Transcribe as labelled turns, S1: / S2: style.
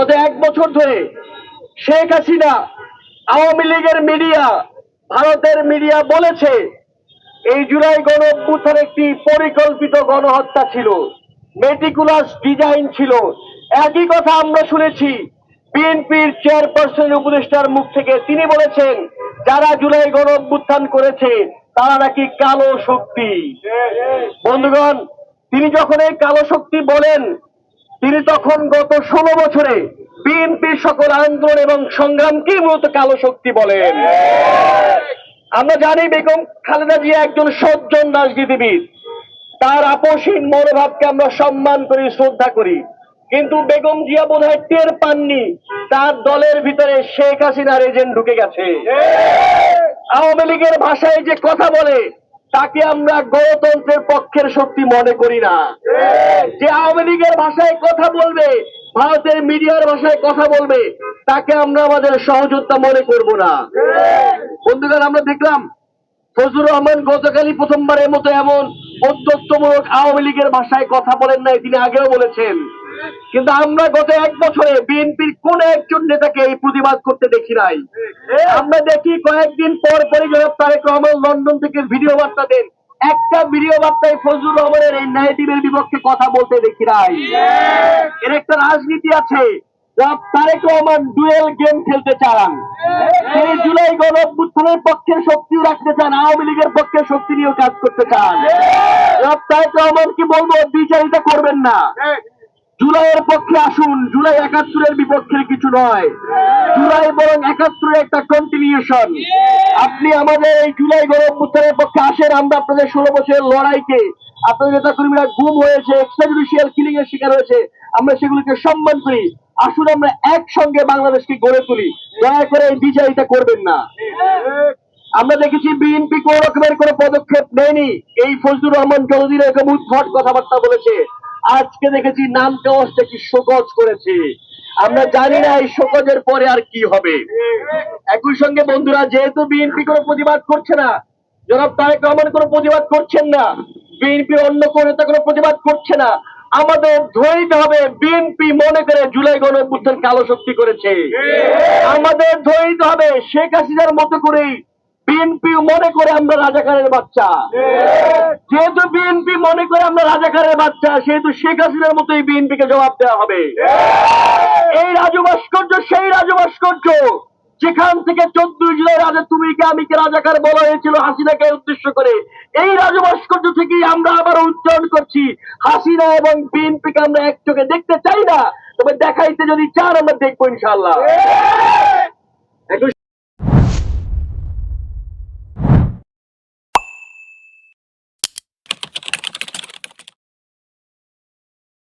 S1: গত এক বছর ধরে শেখ হাসিনা আওয়ামী লীগের মিডিয়া, ভারতের মিডিয়া বলেছে, এই জুলাই গণ একটি পরিকল্পিত গণহত্যা ছিল। মেটিকুলাস ডিজাইন ছিল। একই কথা আমরা শুনেছি, বিএনপির চেয়ারপারসন উপদেষ্টার মুখ থেকে তিনি বলেছেন, যারা জুলাই গণ অভ্যুত্থান করেছে, তারা নাকি কালো শক্তি। বন্ধুগণ, তিনি যখন এই কালো শক্তি বলেন তিনি তখন গত ষোলো বছরে বিএনপির সকল আন্দোলন এবং সংগ্রামকেই মূলত কালো শক্তি বলেন। আমরা জানি বেগম খালেদা জিয়া একজন সজ্জন রাজনীতিবিদ। তার আপসীন মনোভাবকে আমরা সম্মান করি, শ্রদ্ধা করি। কিন্তু বেগম জিয়া বোধ হয় টের পাননি, তার দলের ভিতরে শেখ হাসিনার এজেন্ট ঢুকে গেছে। আওয়ামী লীগের ভাষায় যে কথা বলে তাকে আমরা গণতন্ত্রের পক্ষের শক্তি মনে করি না। যে আওয়ামী লীগের ভাষায় কথা বলবে ভারতের মিডিয়ার ভাষায় কথা বলবে তাকে আমরা আমাদের সহযোদ্ধা মনে করব না। বন্ধুগণ আমরা দেখলাম ফজলুর রহমান গতকালই প্রথমবারের মতো এমন অধ্যত্বমূলক আওয়ামী লীগের ভাষায় কথা বলেন নাই তিনি আগেও বলেছেন। কিন্তু আমরা গত এক বছরে বিএনপির কোন একজন নেতাকে এই প্রতিবাদ করতে দেখি নাই। আমরা দেখি কয়েকদিন পর পরই জনাব তারেক রহমান লন্ডন থেকে ভিডিও বার্তা দেন। একটা ভিডিও বার্তায় ফজলুর রহমানের এই ন্যারেটিভের বিপক্ষে কথা বলতে দেখি নাই। এর একটা রাজনীতি আছে। তারেক রহমান ডুয়েল গেম খেলতে চান তিনি জুলাই গণ পক্ষের শক্তিও রাখতে চান আওয়ামী লীগের পক্ষে শক্তি নিয়েও কাজ করতে চান। তারেক রহমান কি বলব বিচারিতা করবেন না। জুলাইয়ের পক্ষে আসুন। জুলাই একাত্তরের বিপক্ষে কিছু নয়। জুলাই বরং একাত্তরের একটা কন্টিনিউশন আপনি আমাদের এই জুলাই গরম উত্তরের পক্ষে আসেন, আমরা আপনাদের ষোলো বছরের লড়াইকে আপনাদের নেতা কর্মীরা গুম হয়েছে এক্সট্রা জুডিশিয়াল কিলিং এর শিকার হয়েছে। আমরা সেগুলিকে সম্মান করি। আসুন, আমরা একসঙ্গে বাংলাদেশকে গড়ে তুলি। দয়া করে এই বিচারিতা করবেন না। আমরা দেখেছি বিএনপি কোন রকমের কোন পদক্ষেপ নেয়নি। এই ফজলুর রহমান চৌধুরী এরকম উদ্ভট কথাবার্তা বলেছে আজকে দেখেছি নাম কাগজটা কি শোকজ করেছে। আমরা জানি না এই শোকজের পরে আর কি হবে। একই সঙ্গে বন্ধুরা যেহেতু বিএনপি কোনো প্রতিবাদ করছে না জনাব তারেক রহমান কোনো প্রতিবাদ করছেন না বিএনপি অন্য কোন নেতা কোনো প্রতিবাদ করছে না আমাদের ধৈর্য হবে বিএনপি মনে করে জুলাই গণ কালো শক্তি করেছে। আমাদের ধৈর্য হবে শেখ হাসিনার মতো করেই বিএনপি মনে করে আমরা রাজাকারের বাচ্চা। যেহেতু বিএনপি মনে করে আমরা রাজাকারের বাচ্চা, সেহেতু শেখ হাসিনার মতোই বিএনপিকে জবাব দেওয়া হবে। এই রাজু ভাস্কর্য, সেই রাজু ভাস্কর্য, যেখান থেকে চোদ্দ জুলাই রাজা তুমি কে, আমি কে রাজাকার বলা হয়েছিল হাসিনাকে উদ্দেশ্য করে, এই রাজু ভাস্কর্য থেকেই আমরা আবার উচ্চারণ করছি, হাসিনা এবং বিএনপিকে আমরা এক চোখে দেখতে চাই না, তবে দেখাইতে যদি চান আমরা দেখব ইনশাল্লাহ